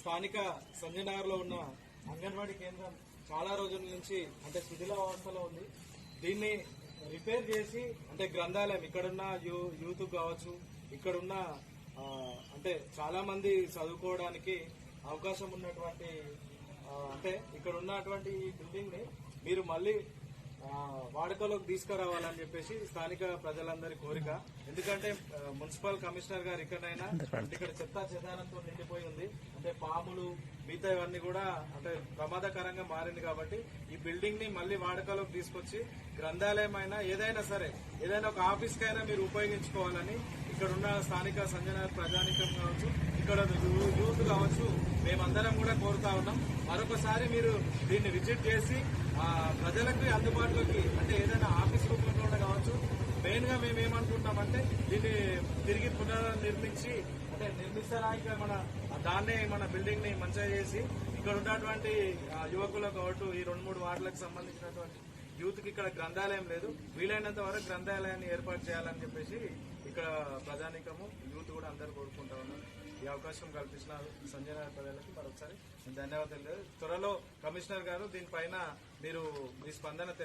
స్థానిక సంజయ్లో ఉన్న అంగన్వాడీ కేంద్రం చాలా రోజుల నుంచి అంటే శిథిలావస్థలో ఉంది. దీన్ని రిపేర్ చేసి అంటే గ్రంథాలయం ఇక్కడున్న యూ యూత్ కావచ్చు ఇక్కడున్న అంటే చాలా మంది చదువుకోవడానికి అవకాశం ఉన్నటువంటి అంటే ఇక్కడ ఉన్నటువంటి ఈ బిల్డింగ్ని మీరు మళ్ళీ వాడుకలోకి తీసుకురావాలని చెప్పేసి స్థానిక ప్రజలందరి కోరిక. ఎందుకంటే మున్సిపల్ కమిషనర్ గారు ఇక్కడైనా ఇక్కడ చెత్త చెదానంతో నిండిపోయి ఉంది. అంటే పాములు మిగతా ఇవన్నీ కూడా అంటే ప్రమాదకరంగా మారింది కాబట్టి ఈ బిల్డింగ్ని మళ్ళీ వాడుకలోకి తీసుకొచ్చి గ్రంథాలయం అయినా ఏదైనా సరే ఏదైనా ఒక ఆఫీస్ కైనా మీరు ఉపయోగించుకోవాలని ఇక్కడ ఉన్న స్థానిక సంజన ప్రజానికం కావచ్చు ఇక్కడ యూత్ కావచ్చు మేమందరం కూడా కోరుతా ఉన్నాం. మరొకసారి మీరు దీన్ని విజిట్ చేసి ప్రజలకి ప్రజలకు అందుబాటులోకి అంటే ఏదైనా ఆఫీస్ రూపంలో కూడా కావచ్చు మెయిన్గా మేము ఏమనుకుంటున్నామంటే దీన్ని తిరిగి పునర్నిర్మించి అంటే నిర్మిస్తానికి మన దాన్నే మన బిల్డింగ్ని మంచిగా చేసి ఇక్కడ ఉన్నటువంటి యువకులకు ఒకటి ఈ రెండు మూడు వార్డులకు సంబంధించినటువంటి యూత్కి ఇక్కడ గ్రంథాలయం లేదు. వీలైనంత వరకు గ్రంథాలయాన్ని ఏర్పాటు చేయాలని చెప్పేసి ఇక్కడ ప్రజానికము యూత్ కూడా అందరు కోరుకుంటా ఉన్నారు. ఈ అవకాశం కల్పించిన సంజయ్ ప్రజలకు. మరొకసారి ధన్యవాదాలు త్వరలో కమిషనర్ గారు దీనిపైన మీరు మీ స్పందన తెలియ